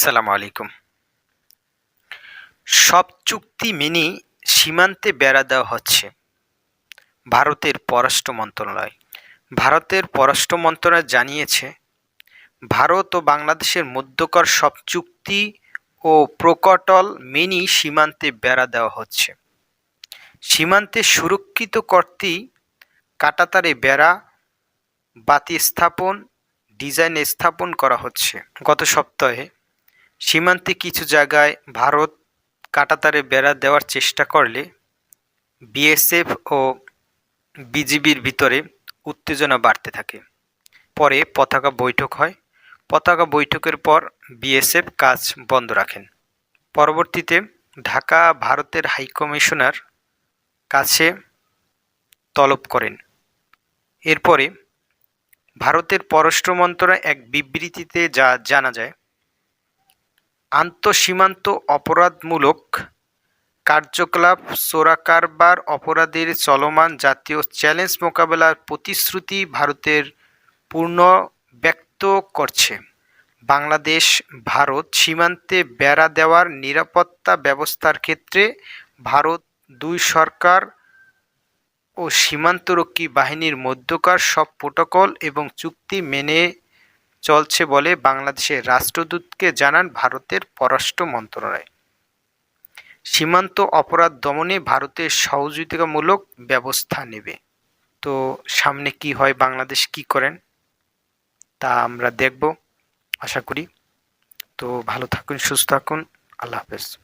আসসালামু আলাইকুম। সব চুক্তি মেনেই সীমান্তে বেড়া দেওয়া হচ্ছে ভারতের পররাষ্ট্র মন্ত্রণালয়। ভারতের পররাষ্ট্র মন্ত্রণালয় জানিয়েছে, ভারত ও বাংলাদেশের মধ্যকার সব চুক্তি ও প্রকটল মেনেই সীমান্তে বেড়া দেওয়া হচ্ছে। সীমান্তে সুরক্ষিত করতেই কাটাতারে বেড়া বাতি স্থাপন, ডিজাইন স্থাপন করা হচ্ছে। গত সপ্তাহে সীমান্তে কিছু জায়গায় ভারত কাটাতারে বেড়া দেওয়ার চেষ্টা করলে বিএসএফ ও বিজিবির ভিতরে উত্তেজনা বাড়তে থাকে। পরে পতাকা বৈঠক হয়। পতাকা বৈঠকের পর বিএসএফ কাজ বন্ধ রাখেন। পরবর্তীতে ঢাকা ভারতের হাইকমিশনার কাছে তলব করেন। এরপরে ভারতের পররাষ্ট্র মন্ত্রণালয় এক বিবৃতিতে যা জানা যায় আন্তঃসীমান্ত অপরাধমূলক কার্যকলাপ চোরাকারবার অপরাধের চলমান জাতীয় চ্যালেঞ্জ মোকাবেলার প্রতিশ্রুতি ভারতের পূর্ণ ব্যক্ত করছে। বাংলাদেশ, ভারত সীমান্তে বেড়া দেওয়ার নিরাপত্তা ব্যবস্থার ক্ষেত্রে ভারত দুই সরকার ও সীমান্তরক্ষী বাহিনীর মধ্যকার সব প্রোটোকল এবং চুক্তি মেনে চলছে বলে বাংলাদেশের রাষ্ট্রদূতকে জানান ভারতের পররাষ্ট্র মন্ত্রণালয়। সীমান্ত অপরাধ দমনে ভারতের সহযোগিতামূলক ব্যবস্থা নেবে। তো সামনে কি হয়, বাংলাদেশ কি করেন, তা আমরা দেখব। আশা করি। তো ভালো থাকুন, সুস্থ থাকুন। আল্লাহ হাফেজ।